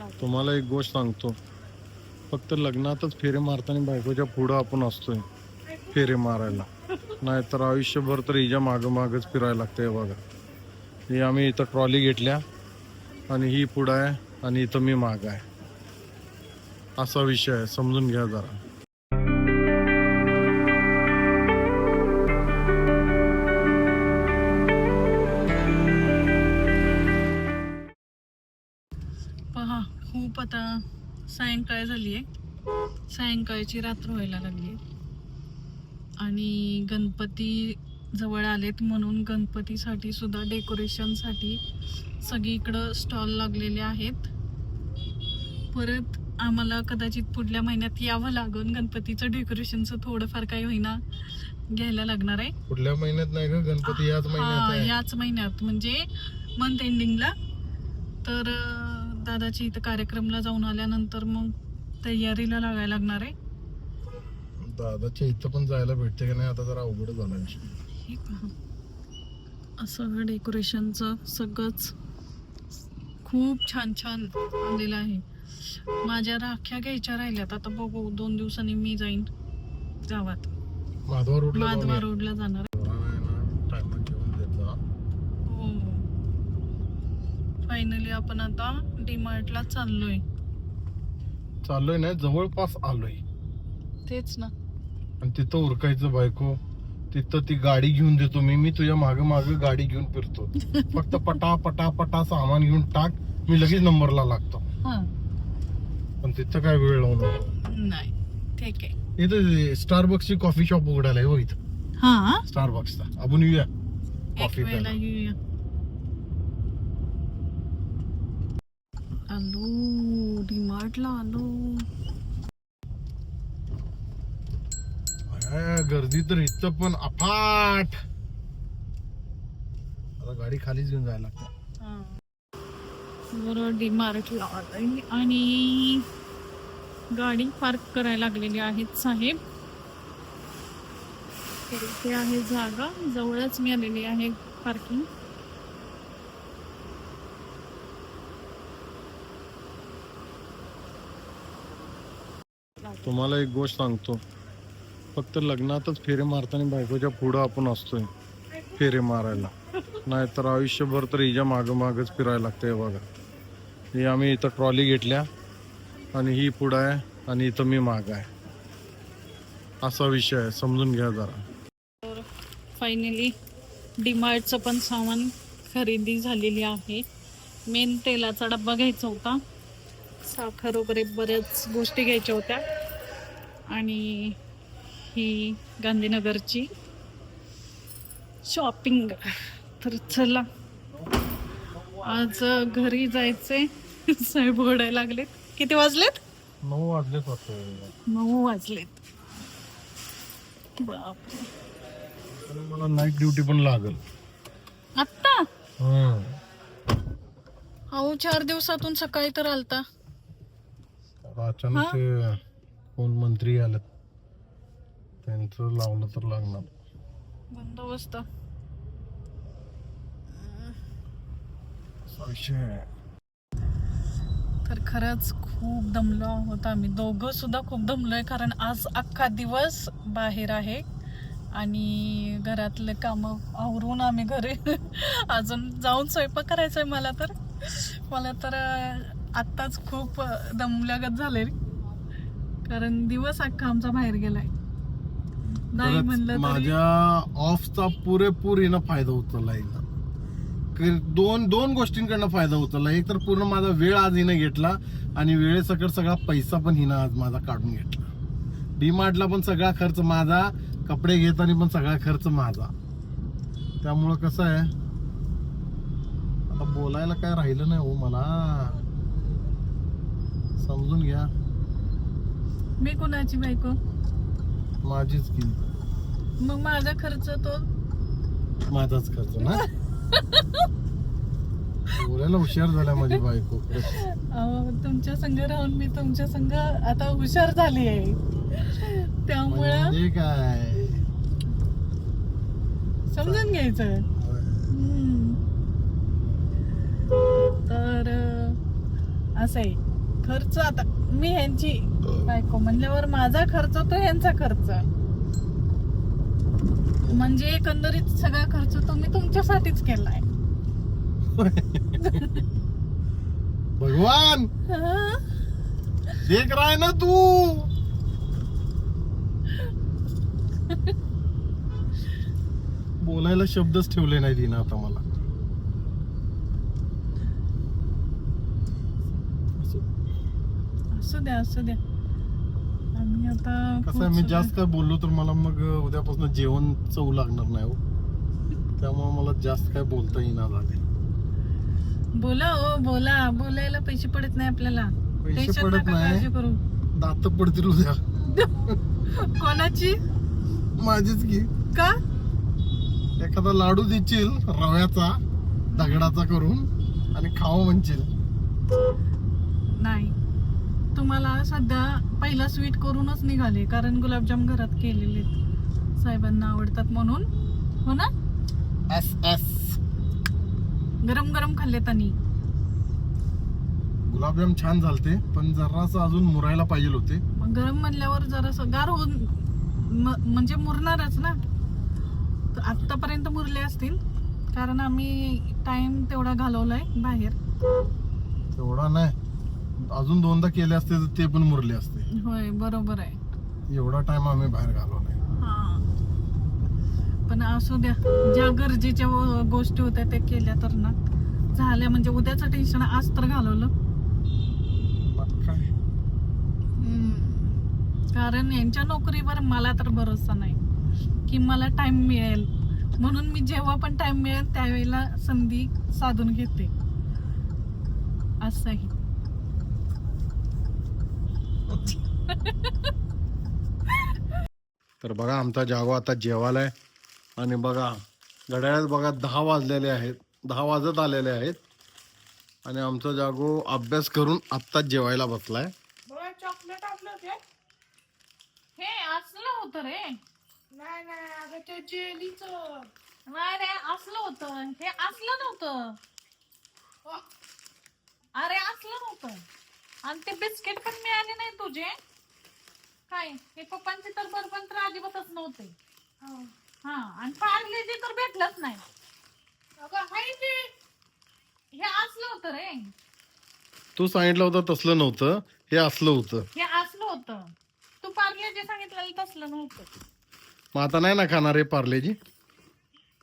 तुम्हाला एक गोष्ट सांगतो. फक्त लग्नातच फेरे मारताना बायकोच्या पुढं आपण असतोय. फेरे मारायला. नाहीतर आयुष्यभर तर हिच्या मागं मागच फिरायला लागतंय बघा. ही आम्ही इथं ट्रॉली घेतल्या आणि ही पुढं आहे आणि इथं मी माग आहे. असा विषय आहे. समजून घ्या जरा. सायंकाळ झाली आहे सायंकाळची रात्र व्हायला लागली आणि गणपती जवळ आलेत म्हणून गणपतीसाठी सुद्धा डेकोरेशनसाठी सगळीकडं स्टॉल लागलेले आहेत. परत आम्हाला कदाचित पुढल्या महिन्यात यावं लागून. गणपतीचं डेकोरेशनचं थोडंफार काही होईना घ्यायला लागणार आहे. पुढल्या महिन्यात नाही का? गणपती याच हा याच महिन्यात. म्हणजे मंथ एंडिंगला तर दादाची इथं कार्यक्रमला जाऊन आल्यानंतर मग तयारीला लागायला लागणार आहे. दादाच्या इथं पण जायला भेटते का नाही आता जरा अवघड झाला हे पहा. असं डेकोरेशनचं सगळंच खूप छान छान आलेलं आहे. माझ्या राख्या घ्यायच्या राहिल्यात. आता बघू दोन दिवसांनी मी जाईन गावात. माधवा रोडला माधवा रोडला जाणार टायमात जेवण देतो हो फायनली आपण आता डीमार्टला चाललोय. चाललोय ना जवळपास आलोय. तेच ना. आणि तिथं उरकायचं बायको तिथं ती गाडी घेऊन देतो मी मी तुझ्या माग माग गाडी घेऊन फिरतो. फक्त पटा पटा पटा सामान घेऊन टाक मी लगेच नंबरला लागतो. हा. पण तिथं काय वेळ लावू नको. नाही ठीक आहे. इथं स्टारबक्सची कॉफी शॉप उघडायला हो इथं. हा? स्टारबक्सचा आपण येऊया. एक कॉफी वेळेला प्यायला. येऊया. आलो डीमार्टला आलो. अरे, गर्दी तर इथं पण अफाट. आता गाडी खालीच घेऊन जायला लागते. बरं डीमार्टला आलोय आणि गाडी पार्क करायला लागलेली आहेत साहेब. इथे आहे जागा जवळच मिळालेली आहे पार्किंग. तुम्हाला एक गोष्ट सांगतो. फक्त लग्नातच फेरे मारताना बायकोच्या पुढं आपण असतोय. फेरे मारायला. नाहीतर आयुष्यभर तर हिच्या मागं मागच फिरायला लागतंय बघा. हे आम्ही इथं ट्रॉली घेतल्या आणि ही पुढं आहे आणि इथं मी माग आहे. असा विषय आहे. समजून घ्या जरा. तर फायनली डिमार्टचं पण सामान खरेदी झालेली आहे. मेन तेलाचा डब्बा घ्यायचा होता. साखर वगैरे बऱ्याच गोष्टी घ्यायच्या होत्या. आणि ही गांधीनगरची शॉपिंग. तर चला. आज घरी जायचे. साहेब ओढायला लागलेत. किती वाजलेत? नऊ वाजलेच वाटतं नऊ वाजलेत. बापरे. आणि मला नाईट ड्युटी पण लागल. आत्ता. अहो चार दिवसातून सकाळी तर आलता. अचानक कोण मंत्री आलेत? त्यांचं लावलं तर लागणार. बंदोबस्त. आहे तर खरंच खूप दमलो आहोत आम्ही. दोघं सुद्धा खूप दमलोय कारण आज अख्खा दिवस बाहेर आहे आणि घरातले काम आवरून आम्ही घरी. अजून जाऊन स्वयंपाक करायचंय मला तर. मला तर आत्ताच खूप दमल्यागत झाले कारण दिवस अख्खा आमचा बाहेर गेलाय. नाही म्हणलं तरी माझ्या ऑफचा पुरेपूर हिनं फायदा उचलला हिनं. क- दोन दोन गोष्टींकडनं फायदा उचलला एक तर पूर्ण माझा वेळ आज हिनं घेतला आणि वेळेसकट सगळा पैसा पण हिनं आज माझा काढून घेतला. डीमार्टला पण सगळा खर्च माझा कपडे घेताना पण सगळा खर्च माझा. त्यामुळं कसं आहे? आता बोलायला काय राहिलं नाही हो मला. समजून घ्या. मी कुणाची बायको? माझीच की. मग माझा खर्च तो? माझाच खर्च ना? बोलायला हुशार झाला माझी बायको. अहो, तुमच्या संघ राहून मी तुमच्या संघ आता हुशार झाली आहे. त्यामुळं म्हणजे काय? समजून घ्यायचं. हम्म. तर अं, असं आहे. खर्च आता मी ह्यांची बायको म्हणल्यावर माझा खर्च तो ह्यांचा खर्च. म्हणजे एकंदरीत सगळा खर्च तो मी तुमच्यासाठीच केलाय. भगवान? देख है ना तू? बोलायला शब्दच ठेवले नाही तिनं आता मला. असू द्या असू द्या आम्ही आता कसं आहे, मी जास्त काय बोललो तर मला मग उद्यापासून जेवण चव लागणार नाही हो. त्यामुळे मला जास्त काय बोलता येईना झाले. बोला ओ बोला. बोलायला पैसे पडत नाही आपल्याला. पैसे टेन्शन पडत नका नाही. काळजी करू. दात पडतील उद्या. कोणाची? माझीच की. का? एखादा लाडू देशील रव्याचा दगडाचा करून आणि खावं म्हणशील. नाही. तुम्हाला सध्या पहिला स्वीट करूनच निघाले कारण गुलाबजाम घरात केलेले आहेत. साहेबांना आवडतात म्हणून. हो ना? एस एस गरम गरम खाल्ले त्यांनी. गुलाबजाम छान झालते पण जरासं अजून मुरायला पाहिजे होते. मग गरम म्हणल्यावर जरासं गार होऊन म- म्हणजे मुरणारच ना? तर आत्तापर्यंत मुरले असतील कारण आम्ही टाइम तेवढा घालवलाय बाहेर. तेवढा नाही. अजून दोनदा केले असते तर ते पण मुरले असते. होय बरोबर आहे. एवढा टाइम आम्ही बाहेर घालवलाय हा. पण असू द्या ज्या गरजेच्या व- गोष्टी होत्या त्या केल्या तर ना. झाल्या म्हणजे उद्याचं टेन्शन आज तर घालवलं. मग काय? कारण यांच्या नोकरीवर मला तर भरोसा नाही की मला टाइम मिळेल. म्हणून मी जेव्हा पण टाइम मिळेल त्यावेळेला संधी साधून घेते. असंही. तर बघा आमचा जागो आता जेवायलाय. आणि बघा घड्याळात बघा दहा वाजलेले आहेत. दहा वाजत आलेले आहेत. आणि आमचा जागो अभ्यास करून आत्ताच जेवायला बसलाय. चॉकलेट आपलं हे? असलं होतं रे. नाही नाही अगं त्या जेलीच. नाही रे असलं होतं. हे असलं नव्हतं. अरे असलं नव्हतं. आणि ते बिस्किट पण मिळाले नाही तुझे. काय हे पप्पांचे तर बरोबर तर अजिबातच नव्हते. हा. आणि पार्लेजी तर भेटलंच नाही. अगं हाय ते. हे असलं होतं रे. तू सांगितलं होतं तसलं नव्हतं. हे असलं होतं. हे असलं होतं. तू पार्लेजी सांगितलेलं तसलं नव्हतं. मग आता नाही ना खाणार आहे पार्लेजी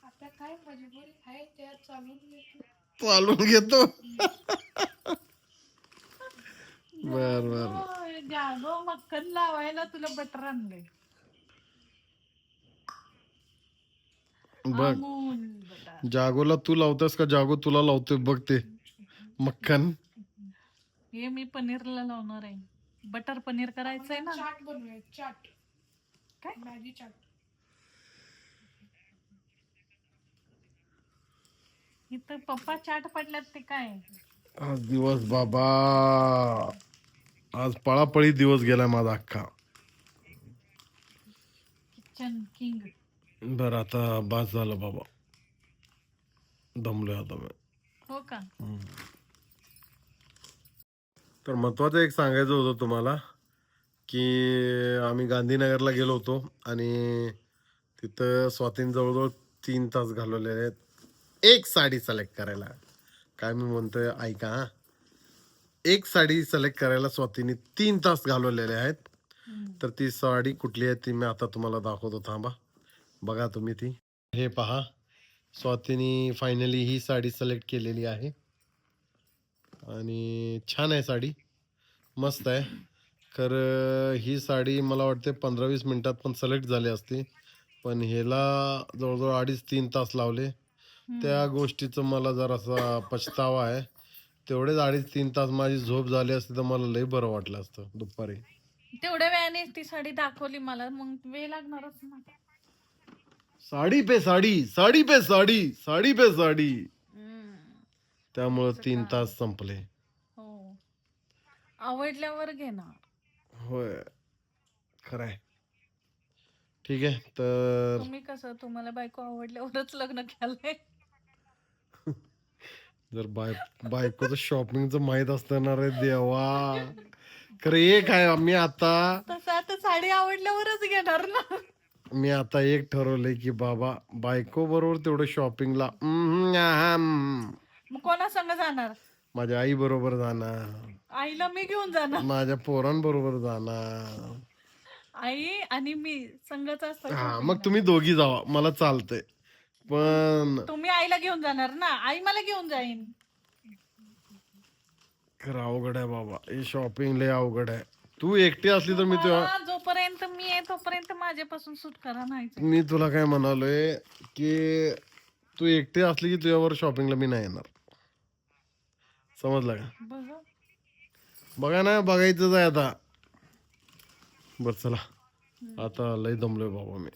आता काय मजबुरी आहे त्या चालून घेतो. चालून घेतो. बर बर. होय, जागो मक्कन लावायला तुला बटर आणले बघ अमूल बटर जागोला तू लावतेस का? जागो तुला लावतोय बघ ते. मक्खन. हे मी पनीरला लावणार आहे. बटर पनीर करायचंय ना? चाट बनवूया चाट. काय? मॅगी चाट. इथं पप्पा चाट पडल्यात ते काय? आज दिवस बाबा. आज पळापळी दिवस गेलाय माझा अख्खा. किचन किंग बर आता बास झालं बाबा. दमलोय आता मी. हो का? तर महत्वाचं एक सांगायचं होतं तुम्हाला की आम्ही गांधीनगरला गेलो होतो आणि तिथं स्वातीन जवळजवळ तीन तास घालवलेले आहेत. एक साडी सिलेक्ट करायला. काय मी म्हणतोय ऐका हा. एक साडी सिलेक्ट करायला स्वातीने तीन तास घालवलेले आहेत. तर ती साडी कुठली आहे ती मी आता तुम्हाला दाखवतो. थांबा. बघा तुम्ही ती. हे पहा. स्वातीनी फायनली ही साडी सिलेक्ट केलेली आहे. आणि छान आहे साडी. मस्त आहे. तर ही साडी मला वाटते पंधरा वीस मिनिटात पण सिलेक्ट झाली असती. पण ह्याला जवळजवळ अडीच तीन तास लावले. त्या गोष्टीचं मला जरासा पछतावा आहे. तेवढेच अडीच तीन तास माझी झोप झाली असती तर मला लई बरं वाटलं असतं दुपारी. तेवढ्या वेळाने ती साडी दाखवली मला मग वेळ लागणारच ना. साडी पे साडी साडी पे साडी साडी पे साडी. त्यामुळं तीन तास संपले. हो. आवडल्यावर घेणार होय. खरंय. ठीक आहे तर तुम्ही कसं तुम्हाला बायको आवडल्यावरच लग्न केलंय? जर बाय बायकोचं शॉपिंगचं माहीत असणार रे देवा. खरं एक आहे मी आता तसं आता साडी आवडल्यावरच घेणार ना. मी आता एक ठरवलंय की बाबा बायको बरोबर तेवढं शॉपिंगला मग कोणा संग जाणार? माझ्या आई बरोबर जाणार. आईला मी घेऊन जाणार. माझ्या पोरांबरोबर जाणार. आई आणि मी संगच असतो हा मग तुम्ही दोघी जावा मला चालतंय. पण तुम्ही आईला घेऊन जाणार ना. आई मला घेऊन जाईन. खरं अवघड आहे बाबा. हे शॉपिंग लय अवघड आहे. तू एकटी असली तर मी तुला मला जोपर्यंत मी आहे तोपर्यंत माझ्यापासून सुटकारा नाही मी तुला काय म्हणालोय की तू एकटी असली की तुझ्यावर शॉपिंगला मी नाही येणार. समजलं का? बघा. बघा ना बघायचंच आहे आता. बर चला. आता लय दमलोय बाबा मी.